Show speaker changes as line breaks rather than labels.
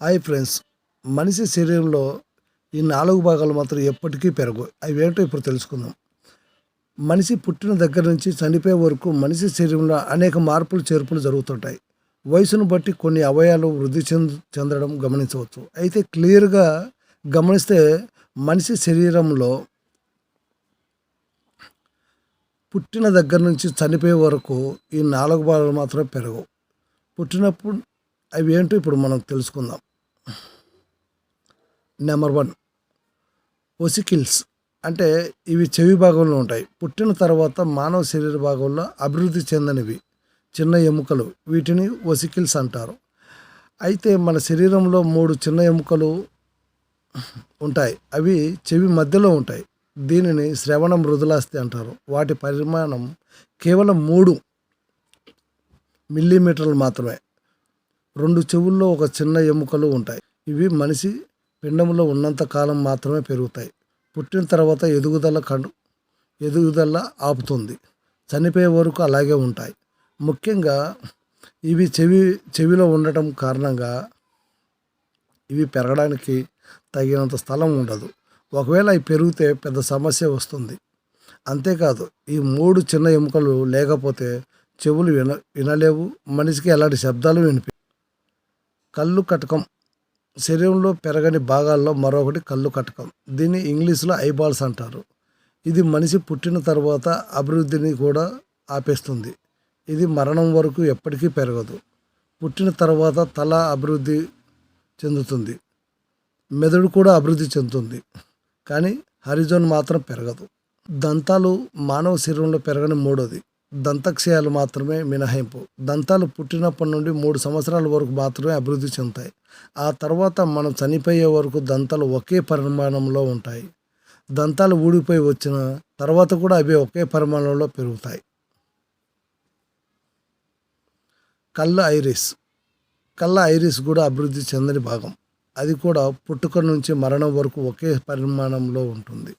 Hi friends. మనిషి శరీరంలో ఈ నాలుగు భాగాలు మాత్రం ఎప్పటికీ పెరగవు అవి ఏంటో ఇప్పుడు తెలుసుకుందాం. మనిషి పుట్టిన దగ్గర నుంచి చనిపోయే వరకు మనిషి శరీరంలో అనేక మార్పులు చేర్పులు జరుగుతుంటాయి. వయసును బట్టి కొన్ని అవయాలు వృద్ధి చెంద చెందడం గమనించవచ్చు. అయితే క్లియర్గా గమనిస్తే మనిషి శరీరంలో పుట్టిన దగ్గర నుంచి చనిపోయే వరకు ఈ నాలుగు భాగాలు మాత్రమే పెరగవు పుట్టినప్పుడు అవి ఏంటో ఇప్పుడు మనం తెలుసుకుందాం. నెంబర్ వన్ ఒసికిల్స్ అంటే ఇవి చెవి భాగంలో ఉంటాయి. పుట్టిన తర్వాత మానవ శరీర భాగంలో అభివృద్ధి చెందనివి చిన్న ఎముకలు. వీటిని ఒసికిల్స్ అంటారు. అయితే మన శరీరంలో మూడు చిన్న ఎముకలు ఉంటాయి. అవి చెవి మధ్యలో ఉంటాయి. దీనిని శ్రవణ మృదులాస్తి అంటారు. వాటి పరిమాణం కేవలం మూడు మిల్లీమీటర్లు మాత్రమే. రెండు చెవుల్లో ఒక చిన్న ఎముకలు ఉంటాయి. ఇవి మనిషి పిండంలో ఉన్నంత కాలం మాత్రమే పెరుగుతాయి. పుట్టిన తర్వాత ఎదుగుదల కండు ఎదుగుదల ఆపుతుంది. చనిపోయే వరకు అలాగే ఉంటాయి. ముఖ్యంగా ఇవి చెవి చెవిలో ఉండటం కారణంగా ఇవి పెరగడానికి తగినంత స్థలం ఉండదు. ఒకవేళ అవి పెరిగితే పెద్ద సమస్య వస్తుంది. అంతేకాదు ఈ మూడు చిన్న ఎముకలు లేకపోతే చెవులు విన వినలేవు. మనిషికి ఎలాంటి శబ్దాలు వినిపి కళ్ళు కటకం. శరీరంలో పెరగని భాగాల్లో మరొకటి కళ్ళు కటకం. దీన్ని ఇంగ్లీష్లో ఐబాల్స్ అంటారు. ఇది మనిషి పుట్టిన తర్వాత అభివృద్ధిని కూడా ఆపేస్తుంది. ఇది మరణం వరకు ఎప్పటికీ పెరగదు. పుట్టిన తర్వాత తల అభివృద్ధి చెందుతుంది. మెదడు కూడా అభివృద్ధి చెందుతుంది. కానీ హరిజోన్ మాత్రం పెరగదు. దంతాలు మానవ శరీరంలో పెరగని మూడోది. దంతక్షయాలు మాత్రమే మినహాయింపు. దంతాలు పుట్టినప్పటి నుండి మూడు సంవత్సరాల వరకు మాత్రమే అభివృద్ధి చెందుతాయి. ఆ తర్వాత మనం చనిపోయే వరకు దంతాలు ఒకే పరిమాణంలో ఉంటాయి. దంతాలు ఊడిపోయి వచ్చిన తర్వాత కూడా అవి ఒకే పరిమాణంలో పెరుగుతాయి. కళ్ళ ఐరిస్. కళ్ళ ఐరిస్ కూడా అభివృద్ధి చెందని భాగం. అది కూడా పుట్టుక నుంచి మరణం వరకు ఒకే పరిమాణంలో ఉంటుంది.